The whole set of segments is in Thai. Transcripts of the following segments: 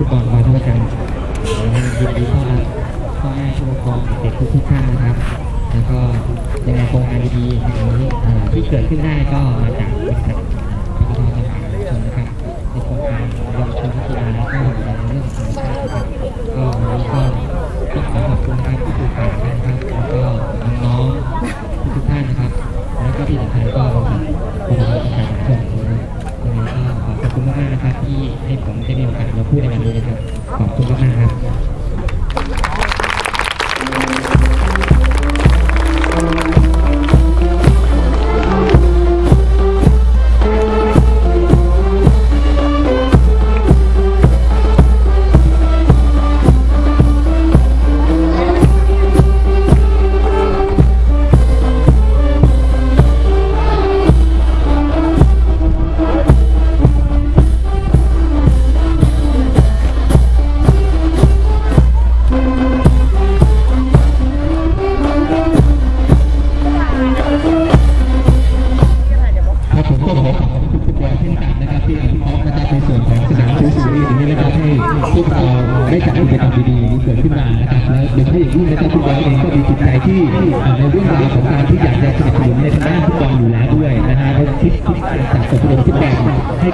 ฟุตบอลมาด้วยกันยินดีต้อนรับพ่อแม่ผู้ปกครองเด็กทุกๆท่านนะครับ แล้วก็ยังไงโครงการดีๆอย่างนี้ที่เกิดขึ้นได้ก็มาจากบริษัทปตทสภาชนนะครับในโครงการเยาวชนนักกีฬาแล้วก็เรื่องของธรรมชาตินะครับ ก็ขอขอบคุณทุกคนเช่นกันนะครับที่อนุเคราะห์นะครับในส่วนของสนามสวยๆอย่างนี้นะครับให้พวกเราได้จัดกิจกรรมดีๆมีเกิดขึ้นมานะครับและโดยเฉพาะอย่างยิ่งนะครับพวกเราเองก็มีจิตใจที่เอ่อในเรื่องราวของการที่อยาก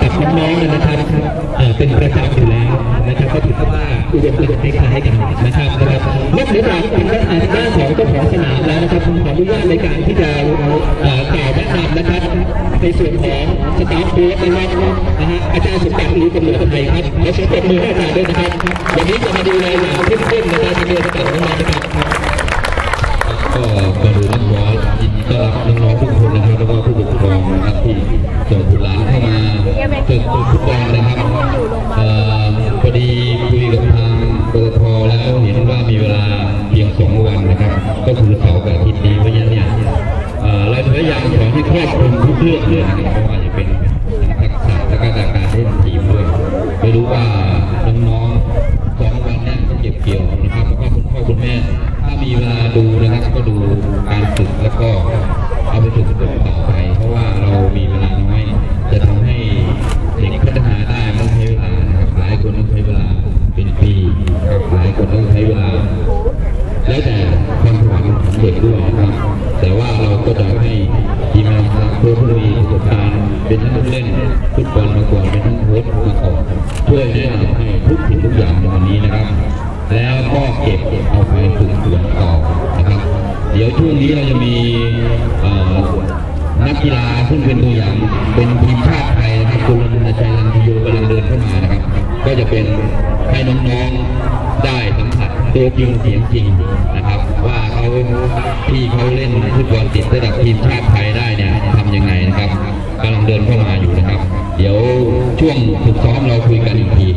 ให้กับน้องๆนะครับเอ่อเป็นประจำอยู่แล้วนะครับก็ถือว่าอุดมการณ์คล้ายๆกันนะครับนะครับนอกเหนือจากทางด้านด้านของเจ้าของสนามแล้วนะครับผมขออนุญาตในการที่จะเอ่อกล่าวแนะนำนะครับ ในส่วนของสตาฟโค้ชนะครับนะฮะอาจารย์สมบัติหรือกำเนิดไทยครับและเชิญปรบมือให้อาจารย์ด้วยนะครับวันนี้จะมาดูแลอย่างเข้มข้น สองวันนะครับ ก็คือเสาร์กับอาทิตย์นี้เพราะฉะนั้นเนี่ยเราพยายามขอให้ครอบคลุมทุกเรื่องเลยนะครับเพราะว่าจะเป็นทั้งกษะและก็การเล่นทีมด้วยไม่รู้ว่า ผู้มีประสบการณ์เป็นทั้งผู้เล่นฟุตบอลมาก่อนเป็นทั้งโค้ชมาก่อนช่วยแนะนำให้ทุกสิ่งทุกอย่างในวันนี้นะครับ แล้วก็เก็บเอาไปฝึกฝนต่อนะครับ เดี๋ยวช่วงนี้เราจะมีนักกีฬาซึ่งเป็นตัวอย่างเป็นทีมชาติไทยนะครับคุณรณชัยรันทิโยกำลังเดินเข้ามานะครับ ก็จะเป็นให้น้องๆได้ ตัวจริงเสียงจริงนะครับ ว่าเขาที่เขาเล่นฟุตบอลติดระดับทีมชาติไทยได้เนี่ยทำยังไงนะครับกำลังเดินเข้ามาอยู่นะครับ เดี๋ยวช่วงฝึกซ้อมเราคุยกันอีกที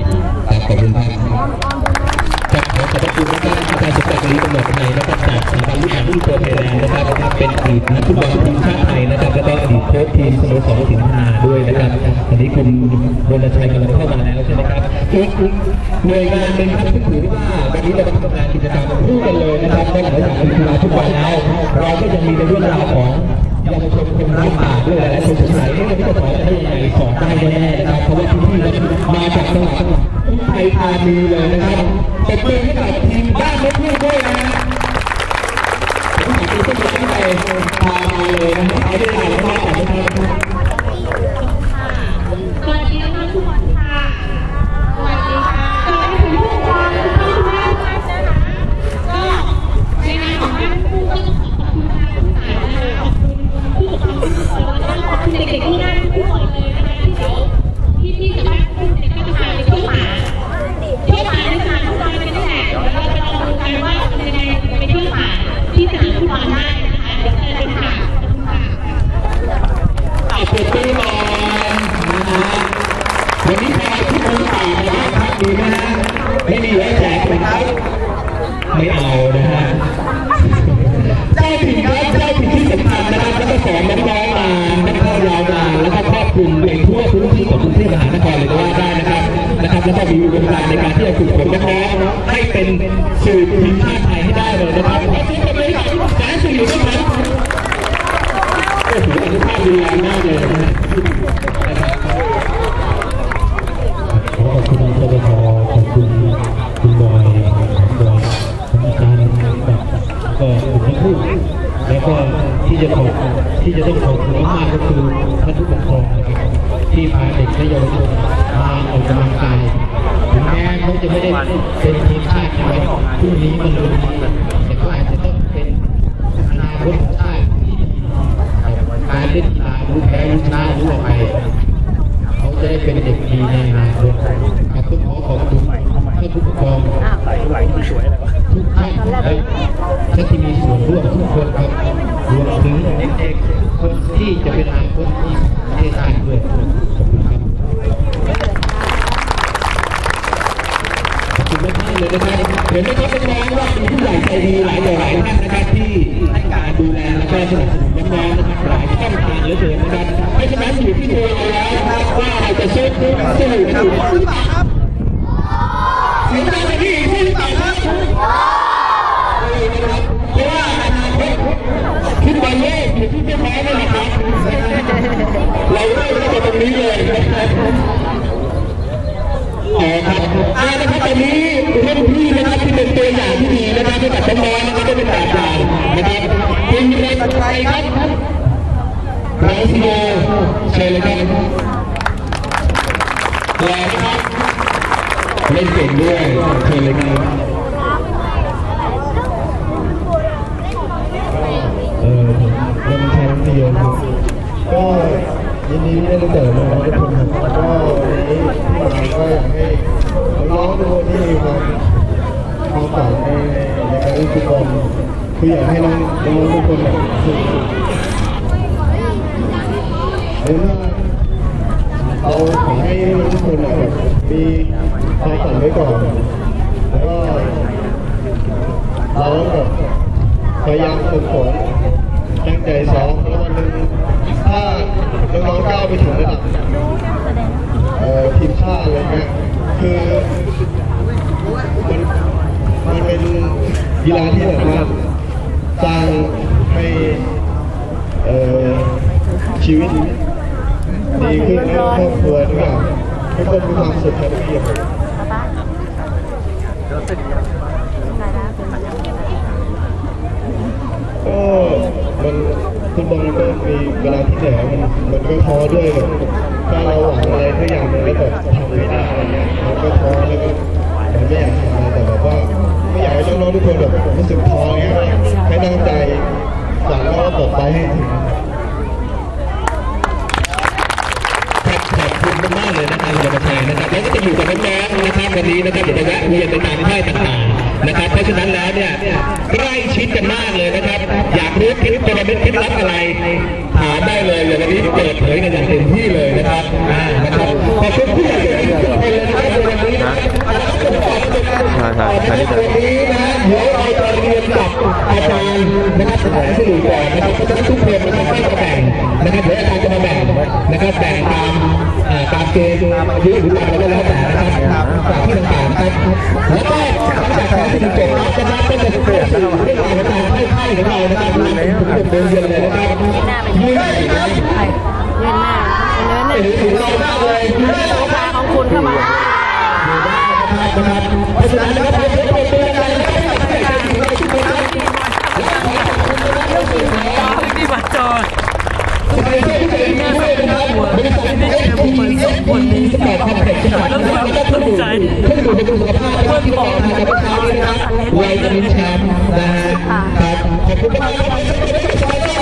หน่วยงานหนึ่งครับที่ถือว่าวันนี้เราทำงานกิจกรรมคู่กันเลยนะครับนอกจากเป็นกีฬาฟุตบอลแล้วเราก็ยังมีในเรื่องราวของเยาวชนคนรักป่าด้วยและคนสงสัยว่องนี้จะสอนได้ยังไงสอนได้แน่นะครับเพราะว่าที่นี่มาจากจังหวัดอุทัยธานีเลยนะครับตบมือให้กับทีมบ้านเล็กๆด้วยนะผมขอบคุณที่ตั้งใจพามาเลยนะครับเอาได้ถ่ายภาพก่อนนะครับ นะครับมีไหมฮะไม่มีไว้แจกนะครับ ไม่เอานะฮะเจ้าถิ่นครับเจ้าถิ่นที่สำคัญนะครับแล้วก็สอนน้องๆมานะครับยาวนานแล้วก็ครอบคลุมไปทั่วพื้นที่ของกรุงเทพมหานครเลยก็ว่าได้นะครับนะครับ แล้วก็มีอุดมการณ์ในการที่จะฝึกฝนน้องๆให้เป็นสื่อทีมชาติไทยให้ได้เลยนะครับขอเสียงปรบมือให้กับสายสื่อด้วยครับโอ้โหอันนี้ภาพดีงามมากเลยนะครับ ที่จะขอบที่จะต้องขอบคุณมากก็คือท่านผู้ปกครองที่พาเด็กและเยาวชนมาออกกำลังกายถึงแม้เขาจะไม่ได้เป็นทีมชาติในวันพรุ่งนี้มัน ที่จะเป็นอนาคตที่ประเทศชาติด้วยขอบคุณครับขอบคุณมากเลยนะครับเห็นไหมครับน้องๆว่ามีผู้ใหญ่ใจดีหลายต่อหลายท่านนะครับที่ให้การดูแลและก็สนับสนุนน้องๆนะครับหลายช่องทางเหลือเกินนะครับเพราะฉะนั้นอยู่ที่ตัวเราแล้วนะครับว่าเราจะสู้สู้สู้สู้หรือเปล่าครับเสียงดังไปที่อีกสู้หรือเปล่าครับเพราะว่าอนาคตขึ้นบอลโลกอยู่ที่เรียบร้อแล้วนะครับ เราเริ่มตั้งแต่ตรงนี้เลยนะครับอ๋อครับอ่านะครับตอนนี้รุ่นพี่นะครับที่เป็นตัวอย่างที่ดีนะครับให้กับน้องๆนะครับได้เป็นแบบอย่างนะครับคุณเรนไทยครับไรซิโอเชิญเลยครับรอนะครับเล่นเก่งด้วยเชิญเลยครับเออเรื่องแทนเดียวครับก็ ยินดีที่ได้รู้จักน้องๆทุกคนครับก็วันนี้ที่มาก็อยากให้น้องๆทุกคนที่มีความความฝันในในการเล่นฟุตบอลคืออยากให้น้องน้องทุกคนแบบฝึกเมื่อเราขอให้ทุกคนแบบมีความฝันไว้ก่อนแล้วก็เราต้องแบบพยายามฝึกฝนตั้งใจซ้อมแล้ว หนึ่งถ้าน้องๆก้าวไปถึงระดับทีมชาติอะไรเงี้ยคือมันมันเป็นกีฬาที่แบบว่าสร้างให้ชีวิตดีขึ้นให้ครอบครัวทุกอย่างให้คนมีความสุขแฮปปี้ครับก็มัน ฟุตบอลมันก็มีเวลาที่เหนื่อยมันมันก็ท้อด้วยแบบถ้าเราหวังอะไรทุกอย่างมันก็แบบทำไม่ได้อะไรเงี้ยมันก็ท้อแล้วก็มันไม่อยากทำอะไรแต่แบบว่าไม่อยากให้น้องๆทุกคนแบบรู้สึกท้อเงี้ยให้ตั้งใจหวังแล้วก็ต่อไปให้ถึงขอบคุณมากๆเลยนะครับคุณประชัยนะครับแล้วก็จะอยู่กับน้องๆนะครับวันนี้นะครับเดี๋ยวจะแวะเวียนไปตามค่ายต่างๆ นะครับเพราะฉะนั้นแล้วเนี่ยใกล้ชิดกันมากเลยนะครับ อยากรู้คลิปกลยุทธ์เคล็ดลับอะไรถามได้เลยเดี๋ยววันนี้เปิดเผยกันอย่างเต็มที่เลยนะครับอ่านะครับขอบคุณผู้ใหญ่ทุกคนเลยนะครับในวันนี้นะครับวันนี้นะเดี๋ยวเราจะเรียนกับอาจารย์นะครับสถานสื่อก่อนนะครับเพราะฉะนั้นทุกคนนะครับไม่ต้องแบ่งนะครับเดี๋ยวอาจารย์จะมาแบ่งนะครับแบ่งตามเอ่อตามเกณฑ์ตามอายุหรือตามอะไรก็แล้วแต่นะครับตาม ที่ต่างๆนะครับแล้วก็หลังจากการที่จบจะนับเป็นเรื่องสื่อเรื่องราวของการให้ไพ่ของเรานะครับรวมถึงผมเดินเยือนเลยนะครับยืนได้ครับเงินหน้าเงินเห็นเนี่ยถึงเรามากเลยยืนได้ครับขาของคุณเข้ามาเพราะฉะนั้นนะครับเราจะเป็นตัวอย่างนะครับที่มาจอสมัยที่เกิดมาด้วยนะครับบริษัทเอ็กซ์ทีเอ็กซ์คนนี้สปอร์ตคอมเพล็กซ์จังหวัดนะครับ แล้วก็เครื่องดื่มเครื่องดื่มบำรุงสุขภาพนะครับที่บอกมาจากเมื่อเช้านี้นะครับเราจะมีแชมป์นะฮะครับขอบคุณมากครับ